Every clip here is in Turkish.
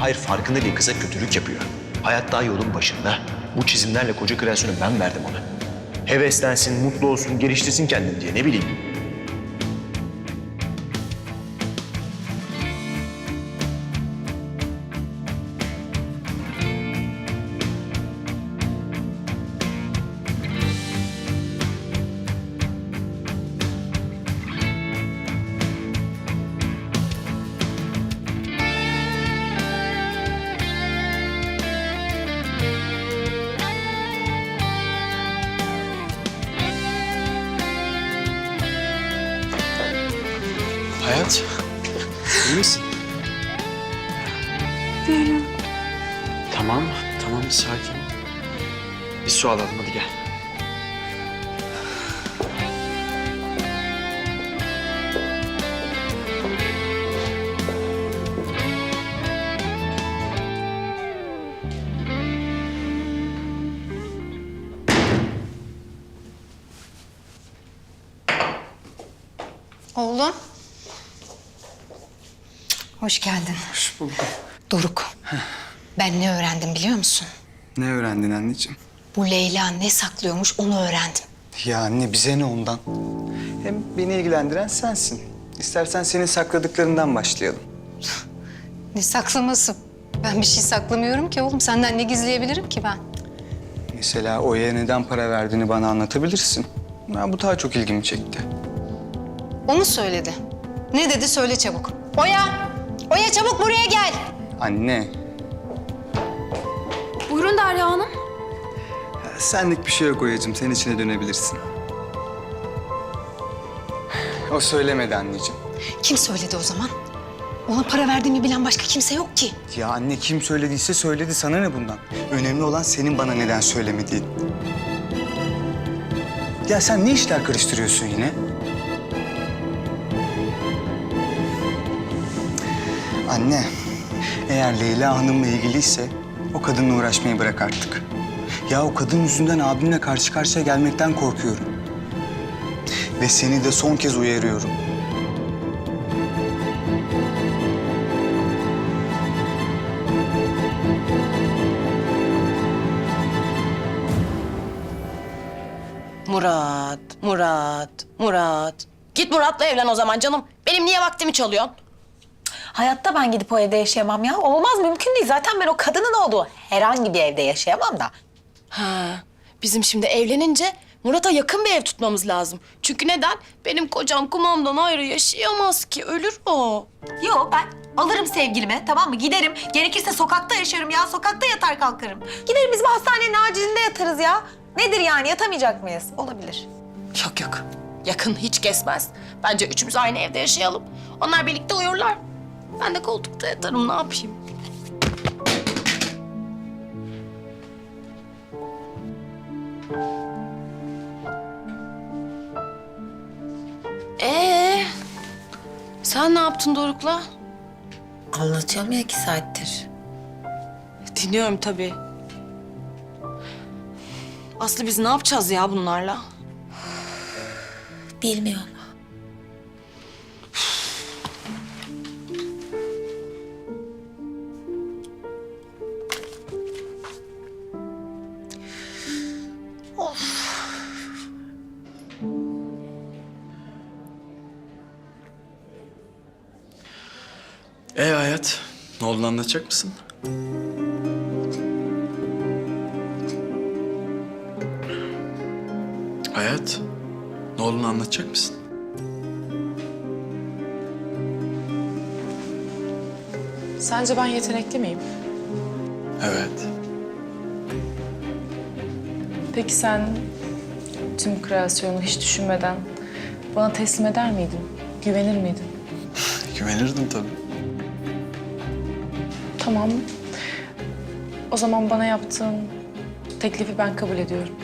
Hayır farkında değil kıza kötülük yapıyor. Hayat daha yolun başında. Bu çizimlerle koca kreasyonu ben verdim ona. Heveslensin, mutlu olsun, geliştirsin kendini diye ne bileyim. Hayat, iyi misin? Değilim. Tamam, tamam sakin. Bir su alalım hadi gel. Oğlum. Hoş geldin. Hoş bulduk. Doruk. Ben ne öğrendim biliyor musun? Ne öğrendin anneciğim? Bu Leyla ne saklıyormuş onu öğrendim. Ya anne bize ne ondan? Hem beni ilgilendiren sensin. İstersen senin sakladıklarından başlayalım. Ne saklaması? Ben bir şey saklamıyorum ki oğlum. Senden ne gizleyebilirim ki ben? Mesela Oya'ya neden para verdiğini bana anlatabilirsin. Ha, bu daha çok ilgimi çekti. O mu söyledi? Ne dedi söyle çabuk. Oya! Oya çabuk buraya gel. Anne, Buyurun Derya Hanım. senlik bir şey yok Oya'cığım. Sen içine dönebilirsin. O söylemedi anneciğim. Kim söyledi o zaman? Ona para verdiğimi bilen başka kimse yok ki. Ya anne kim söylediyse söyledi. Sana ne bundan? Önemli olan senin bana neden söylemediğin. Ya sen ne işler karıştırıyorsun yine? Anne, eğer Leyla Hanım'la ilgiliyse o kadınla uğraşmayı bırak artık. Ya o kadın yüzünden abimle karşı karşıya gelmekten korkuyorum. Ve seni de son kez uyarıyorum. Murat, Murat, Murat. Git Murat'la evlen o zaman canım. Benim niye vaktimi çalıyorsun? Hayatta ben gidip o evde yaşayamam ya. Olmaz mümkün değil. Zaten ben o kadının olduğu herhangi bir evde yaşayamam da. Ha, bizim şimdi evlenince Murat'a yakın bir ev tutmamız lazım. Çünkü neden? Benim kocam kumamdan ayrı yaşayamaz ki. Ölür o. Yok ben alırım sevgilimi tamam mı? Giderim. Gerekirse sokakta yaşarım ya. Sokakta yatar kalkarım. Giderim bizim hastanenin acilinde yatarız ya. Nedir yani yatamayacak mıyız? Olabilir. Yok yok. Yakın hiç kesmez. Bence üçümüz aynı evde yaşayalım. Onlar birlikte uyurlar. Ben de koltukta yatarım ne yapayım? Ee, sen ne yaptın Doruk'la? Anlatıyorum ya iki saattir. Dinliyorum tabii. Aslı biz ne yapacağız ya bunlarla? Bilmiyorum. Hayat, ne olduğunu anlatacak mısın? Hayat, ne olduğunu anlatacak mısın? Sence ben yetenekli miyim? Evet. Peki sen tüm kreasyonu hiç düşünmeden bana teslim eder miydin? Güvenir miydin? Güvenirdim tabii. Tamam. O zaman bana yaptığın teklifi ben kabul ediyorum.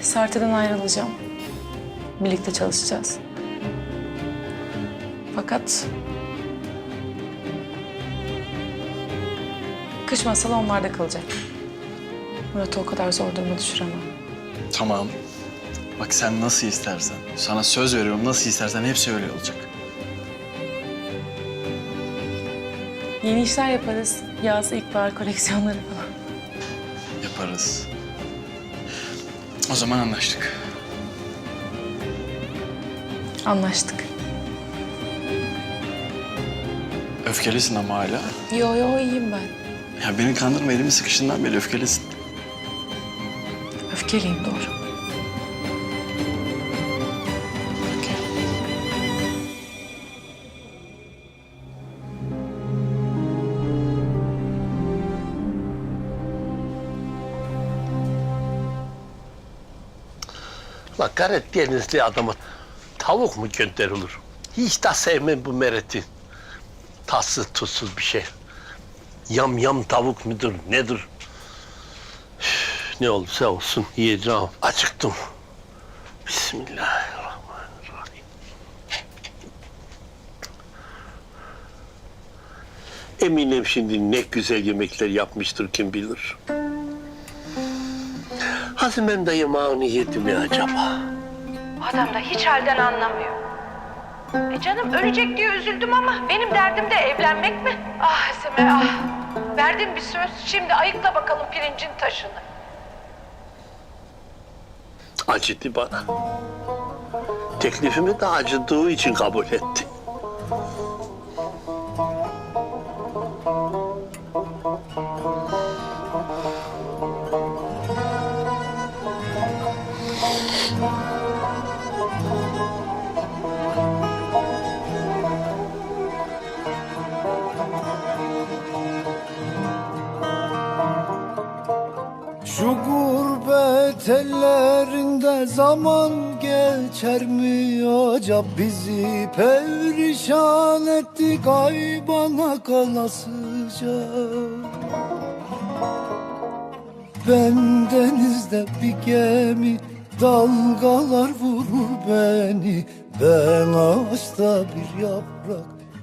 Sarte'den ayrılacağım. Birlikte çalışacağız. Fakat kış masalı onlarda kalacak. Murat'ı o kadar zor duruma düşüremem. Tamam. Bak sen nasıl istersen. Sana söz veriyorum nasıl istersen hepsi öyle olacak. Yeni işler yaparız. Yaz, ilkbahar koleksiyonları falan. Yaparız. O zaman anlaştık. Anlaştık. Öfkelisin ama hala. Yo yo iyiyim ben. Ya beni kandırma elimi sıkıştığından beri öfkelisin. Öfkeliyim doğru. La Karadenizli adama tavuk mu gönderilir? Hiç de sevmem bu mereti. Tatsız tuzsuz bir şey. Yam yam tavuk mudur nedir? Üf, Ne olursa olsun yiyeceğim. Acıktım. Bismillahirrahmanirrahim. Eminim şimdi ne güzel yemekler yapmıştır kim bilir. Hazımem de yemeği niyeti mi acaba? Adam da hiç halden anlamıyor. E canım ölecek diye üzüldüm ama benim derdim de evlenmek mi? Ah Eseme ah. Verdim bir söz. Şimdi ayıkla bakalım pirincin taşını. Acıdı bana. Teklifimi de acıdığı için kabul etti. Ellerinde zaman geçer mi acaba? Bizi perişan etti kaybana kalasıca. Ben denizde bir gemi dalgalar vurur beni. Ben ağaçta bir yaprak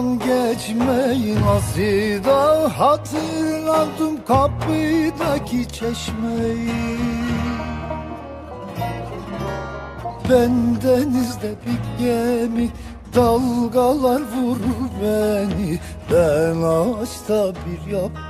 zaman geçmeyi nasıl da hatırladım kapıdaki çeşmeyi. Ben denizde bir gemi dalgalar vurur beni. Ben ağaçta bir yaprak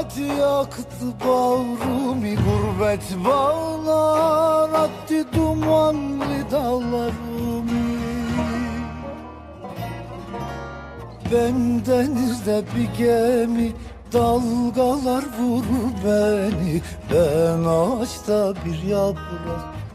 Hasret yaktı bağrımı Gurbet bağlar attı dumanlı dağlarımı. Ben denizde bir gemi Dalgalar vurur beni. Ben ağaçta bir yaprak